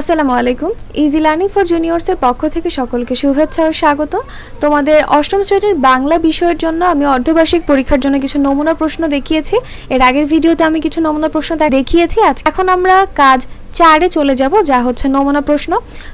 আসসালামু আলাইকুম। Easy learning for জুনিয়র্সের পক্ষ থেকে সকলকে শুভেচ্ছা ও স্বাগত। তোমাদের অষ্টম শ্রেণির বাংলা বিষয়ের জন্য আমি অর্ধবার্ষিক পরীক্ষার জন্য কিছু নমুনা প্রশ্ন দেখিয়েছি। এর আগের ভিডিওতে আমি কিছু নমুনা প্রশ্ন দেখিয়েছি। আজ এখন আমরা কাজ চারে চলে যাব, যা হচ্ছে নমুনা প্রশ্ন।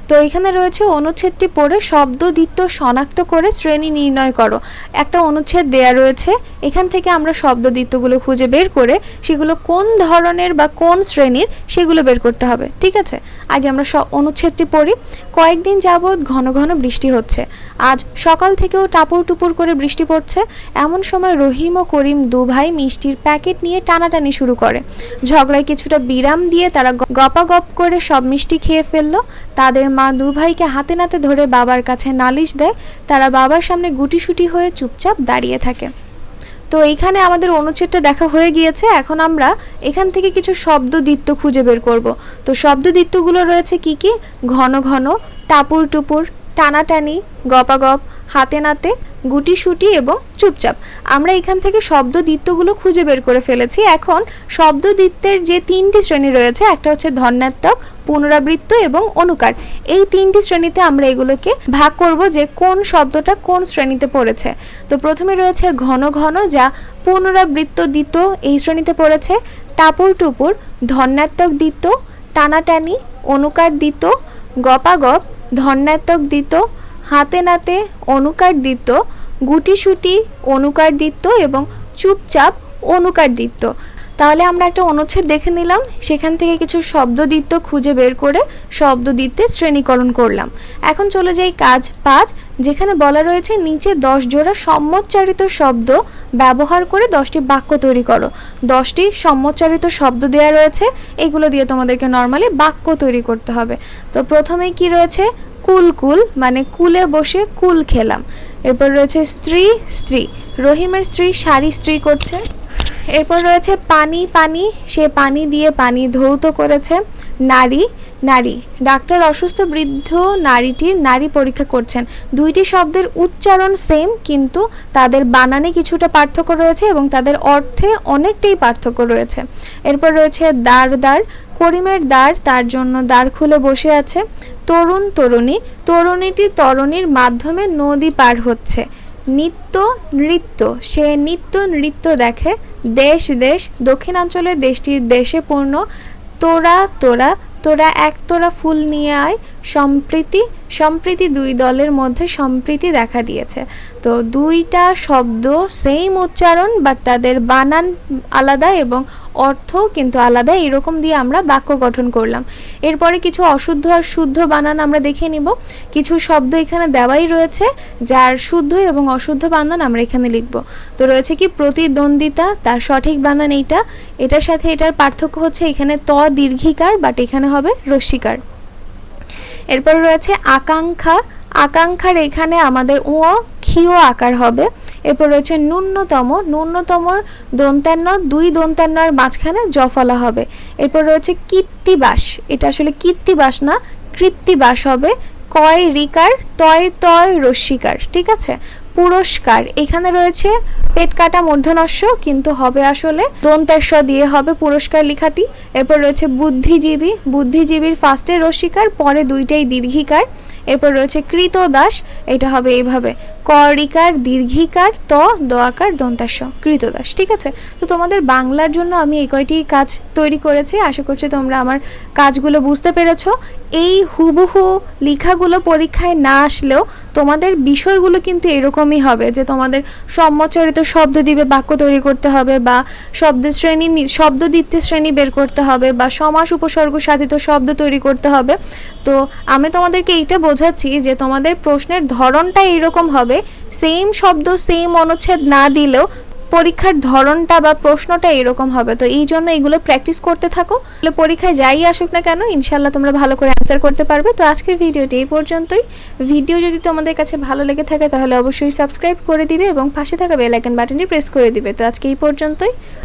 তো এখানে রয়েছে অনুচ্ছেদটি পড়ে শব্দ দ্বিত্ব শনাক্ত করে শ্রেণি নির্ণয় করো। একটা অনুচ্ছেদ দেয়া রয়েছে। এখান থেকে আমরা শব্দ দ্বিত্বগুলো খুঁজে বের করে সেগুলো কোন ধরনের বা কোন শ্রেণির সেগুলো বের করতে হবে। ঠিক আছে? আগে আমরা স- অনুচ্ছেদটি পড়ি। কয়েকদিন যাবৎ ঘন ঘন বৃষ্টি হচ্ছে। আজ সকাল থেকেও টাপুর টুপুর করে বৃষ্টি পড়ছে। এমন সময় রহিম ও করিম দু ভাই মিষ্টির প্যাকেট নিয়ে টানাটানি শুরু করে। ঝগড়ায় কিছুটা বিরাম দিয়ে তারা গপাগপ করে সব মিষ্টি খেয়ে ফেলল। তাদের মা দু ভাইকে হাতে নাতে ধরে বাবার কাছে নালিশ দেয়। তারা বাবার সামনে গুটি গুটিসুটি হয়ে চুপচাপ দাঁড়িয়ে থাকে। তো এইখানে আমাদের অনুচ্ছেদটা দেখা হয়ে গিয়েছে। এখন আমরা এখান থেকে কিছু শব্দ দ্বিত্ব খুঁজে বের করব। তো শব্দ দ্বিত্বগুলো রয়েছে কি কি? ঘন ঘন, টাপুর টুপুর, টানাটানি, গপাগপ হাতে নাতে গুটিসুটি এবং চুপচাপ। আমরা এখান থেকে শব্দ দ্বিত্বগুলো খুঁজে বের করে ফেলেছি। এখন শব্দ দ্বিত্বের যে তিনটি শ্রেণি রয়েছে, একটা হচ্ছে ধন্যাত্মক, পুনরাবৃত্ত এবং অনুকার। এই তিনটি শ্রেণীতে আমরা এগুলোকে ভাগ করব যে কোন শব্দটা কোন শ্রেণীতে পড়েছে। তো প্রথমে রয়েছে ঘন ঘন, যা পুনরাবৃত্ত দ্বিত এই শ্রেণীতে পড়েছে। টাপুর টুপুর, ধন্যাত্মক দ্বিত টানাটানি, অনুকার দ্বিত গপাগপ, ধন্যাত্মক দ্বিত হাতে নাতে অনুকার দ্বিত গুটিসুটি অনুকার দ্বিত এবং চুপচাপ অনুকার দ্বিত তাহলে আমরা একটা অনুচ্ছেদ দেখে নিলাম, সেখান থেকে কিছু শব্দ দ্বিত্ব খুঁজে বের করে শব্দ দ্বিত্বের শ্রেণীকরণ করলাম। এখন চলে যাই কাজ পাঁচ, যেখানে বলা রয়েছে নিচে দশ জোড়া সম্মতচারিত শব্দ ব্যবহার করে দশটি বাক্য তৈরি করো। দশটি সম্মতচারিত শব্দ দেওয়া রয়েছে, এগুলো দিয়ে তোমাদেরকে নর্মালি বাক্য তৈরি করতে হবে। তো প্রথমেই কি রয়েছে? কুল কুল মানে কুলে বসে কুল খেলাম। এরপর রয়েছে স্ত্রী স্ত্রী। রহিমের স্ত্রী শাড়ি স্ত্রী করছে। এরপর রয়েছে পানি পানি। সে পানি দিয়ে পানি ধৌত করেছে। নারী নারী। ডাক্তার অসুস্থ বৃদ্ধ নারীটির নারী পরীক্ষা করছেন। দুইটি শব্দের উচ্চারণ সেম কিন্তু তাদের বানানে কিছুটা পার্থক্য রয়েছে এবং তাদের অর্থে অনেকটাই পার্থক্য রয়েছে। এরপর রয়েছে দ্বার দ্বার করিমের দ্বার তার জন্য দ্বার খুলে বসে আছে। তরুণ তরুণী, তরুণীটি তরুণীর মাধ্যমে নদী পার হচ্ছে। নিত্য নৃত্য, সে নিত্য নৃত্য দেখে দেশ দেশ, দক্ষিণাঞ্চলের দেশটির দেশে পূর্ণ। তোরা তোরা তোরা এক তোরা ফুল নিয়ে আয় সম্প্রীতি সম্প্রীতি দুই দলের মধ্যে সম্প্রীতি দেখা দিয়েছে। তো দুইটা শব্দ সেম উচ্চারণ বাট তাদের বানান আলাদা এবং অর্থ কিন্তু আলাদা। এরকম দিয়ে আমরা বাক্য গঠন করলাম। এরপরে কিছু অশুদ্ধ আর শুদ্ধ বানান আমরা দেখে নিব। কিছু শব্দ এখানে দেওয়াই রয়েছে, যার শুদ্ধ এবং অশুদ্ধ বানান আমরা এখানে লিখব। তো রয়েছে কি প্রতিদ্বন্দ্বিতা, তার সঠিক বানান এইটা। এটার সাথে এটার পার্থক্য হচ্ছে এখানে ত দীর্ঘিকার বাট এখানে হবে রস্যিকার এরপর রয়েছে আকাঙ্ক্ষা। আকাঙ্ক্ষার এখানে আমাদের ও ক্ষীয় আকার হবে। এরপর রয়েছে ন্যূনতম। ন্যূনতমর দন্তান্ন দুই দন্তান্নর মাঝখানে জফলা হবে। এরপর রয়েছে কীর্তিবাস। এটা আসলে কীর্তিবাস না, কৃত্তিবাস হবে। কয় রিকার তয় তয় রশ্মিকার। ঠিক আছে? পুরস্কার। এখানে রয়েছে পেট কাটা মূর্ধনস্য কিন্তু হবে আসলে দন্তাস্য দিয়ে হবে পুরস্কার লেখাটি। এরপর রয়েছে বুদ্ধিজীবী। বুদ্ধিজীবীর ফার্স্টে রসিকার, পরে দুইটাই দীর্ঘিকার। এরপর রয়েছে কৃতদাস, এটা হবে এইভাবে। করিকার, দীর্ঘিকার, ত, দোয়াকার, দন্তাস্য, কৃতদাস, ঠিক আছে? তো তোমাদের বাংলার জন্য আমি এই কয়টি কাজ তৈরি করেছি। আশা করছি তোমরা আমার কাজগুলো বুঝতে পেরেছ। এই হুবহু লেখাগুলো পরীক্ষায় না আসলেও তোমাদের বিষয়গুলো কিন্তু এরকমই হবে যে তোমাদের সম্মচরিত শব্দ দিবে বাক্য তৈরি করতে হবে বা শব্দের শ্রেণি শব্দ দিতে শ্রেণি বের করতে হবে বা সমাস উপসর্গ সাধিত শব্দ তৈরি করতে হবে। তো আমি তোমাদেরকে এইটা বোঝাচ্ছি যে তোমাদের প্রশ্নের ধরনটা এইরকম হবে সেম শব্দ সেম অনুচ্ছেদ না দিলেও পরীক্ষার ধরনটা বা প্রশ্নটা এরকম হবে। তো এই জন্য এগুলো প্র্যাকটিস করতে থাকো। তাহলে পরীক্ষায় যাই আসুক না কেন ইনশাল্লাহ তোমরা ভালো করে অ্যান্সার করতে পারবে। তো আজকের ভিডিওটি এই পর্যন্তই। ভিডিও যদি তোমাদের কাছে ভালো লেগে থাকে, তাহলে অবশ্যই সাবস্ক্রাইব করে দিবে এবং পাশে থাকা বেল বাটনটি প্রেস করে দিবে। তো আজকে এই পর্যন্তই।